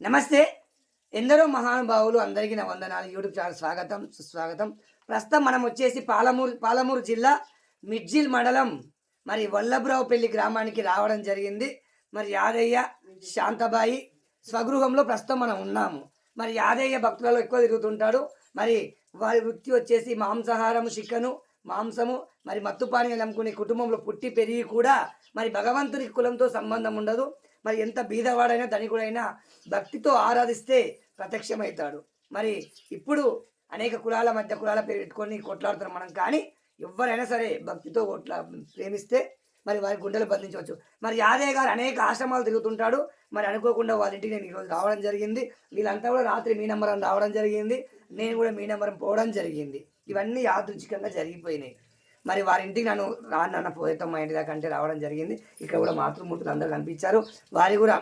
నమస్తే. ఎందరో మహానుభావులు అందరికీ నా వందనాలు. యూట్యూబ్ ఛానల్ స్వాగతం సుస్వాగతం. ప్రస్తుతం మనం వచ్చేసి పాలమూరు పాలమూరు జిల్లా మిడ్జిల్ మండలం మరి వల్లభరావుపల్లి గ్రామానికి రావడం జరిగింది. మరి యాదయ్య శాంతబాయి స్వగృహంలో ప్రస్తుతం మనం ఉన్నాము. మరి యాదయ్య భక్తులలో ఎక్కువ తిరుగుతుంటాడు. మరి వారి వృత్తి వచ్చేసి మాంసాహారము చికెను మాంసము మరి మత్తుపానీయాలు అమ్ముకునే కుటుంబంలో పుట్టి పెరిగి కూడా మరి భగవంతుడి కులంతో సంబంధం ఉండదు. మరి ఎంత బీదవాడైనా ధనికుడైనా భక్తితో ఆరాధిస్తే ప్రత్యక్షమవుతాడు. మరి ఇప్పుడు అనేక కులాల మధ్య కులాల పేరు పెట్టుకొని కొట్లాడుతున్నాం మనం. కానీ ఎవరైనా సరే భక్తితో కొట్లా ప్రేమిస్తే మరి వారి గుండెలు బంధించవచ్చు. మరి యాదయ్య గారు అనేక ఆశ్రమాలు తిరుగుతుంటాడు. మరి అనుకోకుండా వాళ్ళ ఇంటికి నేను ఈరోజు రావడం జరిగింది. వీళ్ళంతా కూడా రాత్రి మీ నెంబరం రావడం జరిగింది. నేను కూడా మీ నెంబరం పోవడం జరిగింది. ఇవన్నీ యాదృచ్ఛికంగా జరిగిపోయినాయి. మరి వారి ఇంటికి నన్ను రానన్న పోయేతాం మా ఇంటి దాకా అంటే రావడం జరిగింది. ఇక్కడ కూడా మాతృమూర్తులు అందరూ కనిపించారు. వారి కూడా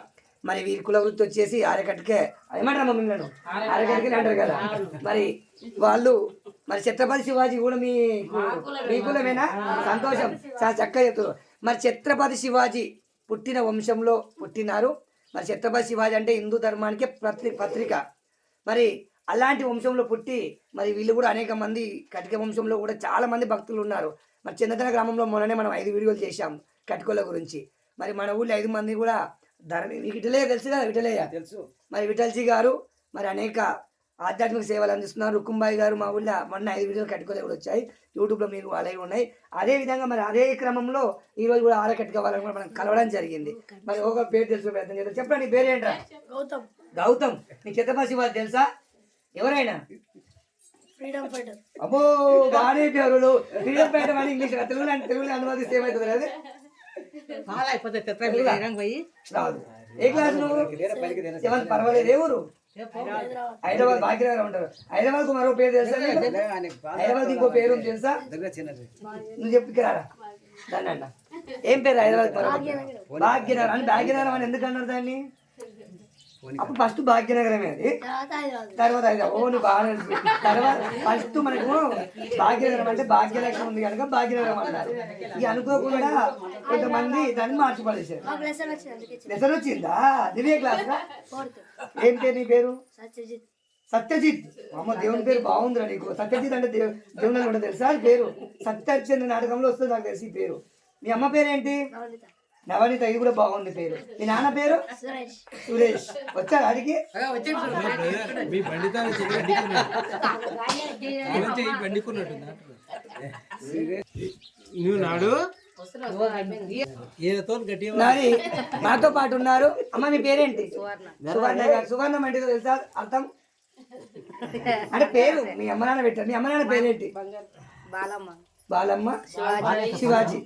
మరి వీరి కుల వృత్తి వచ్చేసి ఆరకట్టుకే ఏమంటారు మమ్మీ నన్ను ఆరకట్టుకే అంటారు కదా. మరి వాళ్ళు మరి ఛత్రపతి శివాజీ కూడా మీ మీ కులమేనా? సంతోషం. చాలా చక్కగా చెప్తారు మరి ఛత్రపతి శివాజీ పుట్టిన వంశంలో పుట్టినారు. మరి ఛత్రపతి శివాజీ అంటే హిందూ ధర్మానికి పత్రి పత్రిక. మరి అలాంటి వంశంలో పుట్టి మరి వీళ్ళు కూడా అనేక మంది కటిక వంశంలో కూడా చాలా మంది భక్తులు ఉన్నారు. మరి చందతన గ్రామంలో మొన్ననే మనం ఐదు వీడియోలు చేశాం కటికోల గురించి. మరి మన ఊళ్ళో ఐదు మంది కూడా ధరణి మీకు విటలయ్య తెలుసు కదా విటలయ్య తెలుసు. మరి విఠల్జీ గారు మరి అనేక ఆధ్యాత్మిక సేవలు అందిస్తున్నారు. రుక్కుంబాయి గారు మా ఊళ్ళో మొన్న ఐదు వీడియోలు కట్టుకోలే కూడా వచ్చాయి. యూట్యూబ్లో మీకు అలాగే ఉన్నాయి. అదే విధంగా మరి అదే క్రమంలో ఈ రోజు కూడా ఆర కట్టుక వాళ్ళని కూడా మనం కలవడం జరిగింది. మరి ఒక పేరు తెలుసు ప్రయత్నం చేద్దాం చెప్పండి నీ పేరేంట్రా? గౌతమ్. గౌతమ్. నీ చిత్తపసి వాళ్ళు తెలుసా? ఎవరైనా? ఫ్రీడమ్ ఫైటర్ అబ్బో బాగానే పేరులు ఫ్రీడమ్ పేట అని ఇంగ్లీష్ తెలుగు తెలుగులో అనువాదిస్తే ఏమవుతుంది అది పాలైపోతే తెత్త పోయి. రాదు. ఏ క్లాస్ నువ్వు? ఎవరు పర్వాలేదు ఏ ఊరు? హైదరాబాద్. భాగ్యనగరం ఉంటారు హైదరాబాద్కు మరో పేరు తెలుసా? హైదరాబాద్ ఇంకో పేరు ఉంది తెలుసా? నువ్వు చెప్పిరారా దాన్ని అన్న. ఏం పేరు హైదరాబాద్? భాగ్యనగరం. అని భాగ్యనగరం అని ఎందుకు అన్నారు దాన్ని? అప్పుడు ఫస్ట్ భాగ్యనగరమే అది. తర్వాత హైదరాబాద్. తర్వాత హైదరాబాద్. ఓ నువ్వు బాగా. తర్వాత ఫస్ట్ మనకు భాగ్యనగరం అంటే భాగ్యలక్ష్మి ఉంది కనుక భాగ్యనగరం అన్నారు ఇక అనుకోకుండా కొంతమంది దాన్ని మార్చిపడేశారు. మాకు లెసన్ వచ్చింది దివ్య క్లాస్ ఏం పేరు నీ పేరు? సత్యజిత్. సత్యజిత్. అమ్మ దేవుని పేరు బాగుందిరా నీకు. సత్యజిత్ అంటే దేవు దేవుని ఉంటుంది తెలుసా? పేరు సత్యచంద్ర నాటకంలో వస్తుంది నాకు తెలిసి పేరు. మీ అమ్మ పేరేంటి? నవనిత ఇది కూడా బాగుంది పేరు. మీ నాన్న పేరు? సురేష్. సురేష్. వచ్చారు అడిగి? నువ్వు నాడు? నాతో పాటు ఉన్నారు. అమ్మ మీ పేరేంటి? సువర్ణ. గారు. సువర్ణం అంటే తెలుసా? అర్థం? అంటే పేరు మీ అమ్మ నాన్న పెట్టారు. మీ అమ్మ నాన్న పేరేంటి? బాలమ్మ. బాలమ్మ శివాజీ.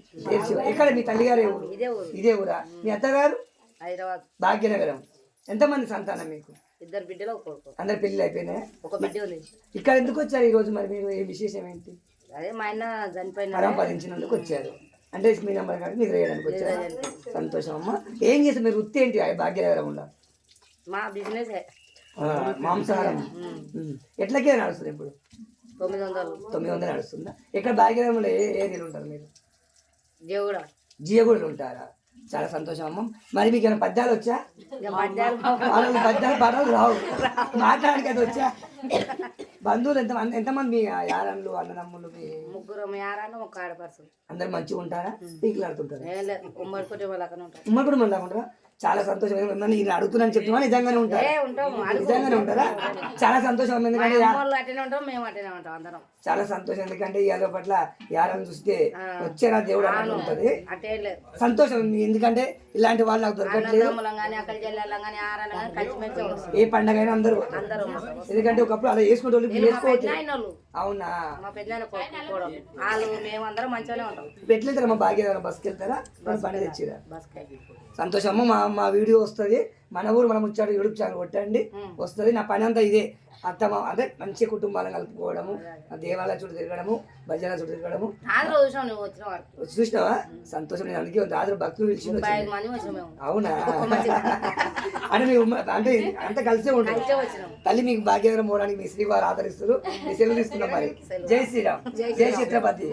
ఎక్కడ మీ తల్లిగారు ఊరు. ఇదే ఊరు? మీ అత్తగారు? హైదరాబాద్. భాగ్యనగరం. ఎంతమంది సంతానం మీకు? ఇద్దరు బిడ్డలు అందరి పెళ్ళి అయిపోయినాయా? ఒక బిడ్డ ఇక్కడ ఎందుకు వచ్చారు ఈ రోజు మరి మీరు? ఏ విశేషం ఏంటి? అదే మా ఆయన చనిపోయిన పరంపరించినందుకు వచ్చారు. అంటే మీ నెంబర్ కానీ నిద్ర చేయడానికి. వచ్చారు సంతోషం అమ్మ. ఏం చేస్తారు? మీరు వృత్తి ఏంటి? ఆ భాగ్యనగరంలో మా బిజినెస్ మాంసాహారం. ఎట్లకే నడుస్తుంది ఇప్పుడు? తొమ్మిది వందలు. తొమ్మిది వందలు నడుస్తుందా? ఇక్కడ భాగ్యనగరంలో ఏ ఏరియాలో ఉంటారు మీరు? దేవుడ జియగూడలో ఉంటారా? చాలా సంతోషం అమ్మ. మరి మీకు ఏమైనా పద్యాలు వచ్చా? వాళ్ళకి పద్యాలు పాటలు రావు. మాట్లాడడానికి అది వచ్చా? బంధువులు ఎంత ఎంతమంది మీ యారన్లు అన్నదమ్ములు మీ ముగ్గురు యారాను ఒక ఆడపడుతుంది అందరు మంచిగా ఉంటారా? పీకులాడుతుంటారా ఉమ్మడి కుటుంబం లెక్కన ఉంటాం ఉమ్మడి కూడా మళ్ళీ ఉంటారా? చాలా సంతోషం నేను అడుగుతున్నాను చెప్తున్నా నిజంగానే ఉంటారా. నిజంగానే ఉంటారా? చాలా సంతోషం ఎందుకంటే చాలా సంతోషం ఎందుకంటే ఇవాళ పట్ల యారని చూస్తే వచ్చేనా దేవుడు ఉంటుంది. లేదు. సంతోషం ఎందుకంటే ఇలాంటి వాళ్ళు నాకు దొరకట్లేదు. ఏ పండగ అయినా అందరూ. ఎందుకంటే ఒకప్పుడు అలా చేసుకుంటే వాళ్ళు అవునా? వెళ్తారా మా భాగ్యనగరం? బస్కి వెళ్తారా బండి తెచ్చిరా? సంతోషమ్మ మా మా వీడియో వస్తుంది. మన ఊరు మనం వచ్చాడు యూట్యూబ్ ఛానల్ కొట్టండి. వస్తుంది. నా పని అంతా ఇదే. అత్త అదే మంచి కుటుంబాలను కలుపుకోవడము దేవాలయ చుట్టూ తిరగడము భజన చుట్టూ తిరగడము. చూసినావా? సంతోషం నేను అందుకే దాదాపు భక్తులు పిలిచి అవునా? అంటే మీ అంటే అంత కలిసే వచ్చినాం. తల్లి మీకు భాగ్యనగరం పోవడానికి మీ శ్రీవారు ఆదరిస్తారు మీ సెలవు తీసుకున్నాం మరి. జై శ్రీరామ్. జై ఛత్రపతి.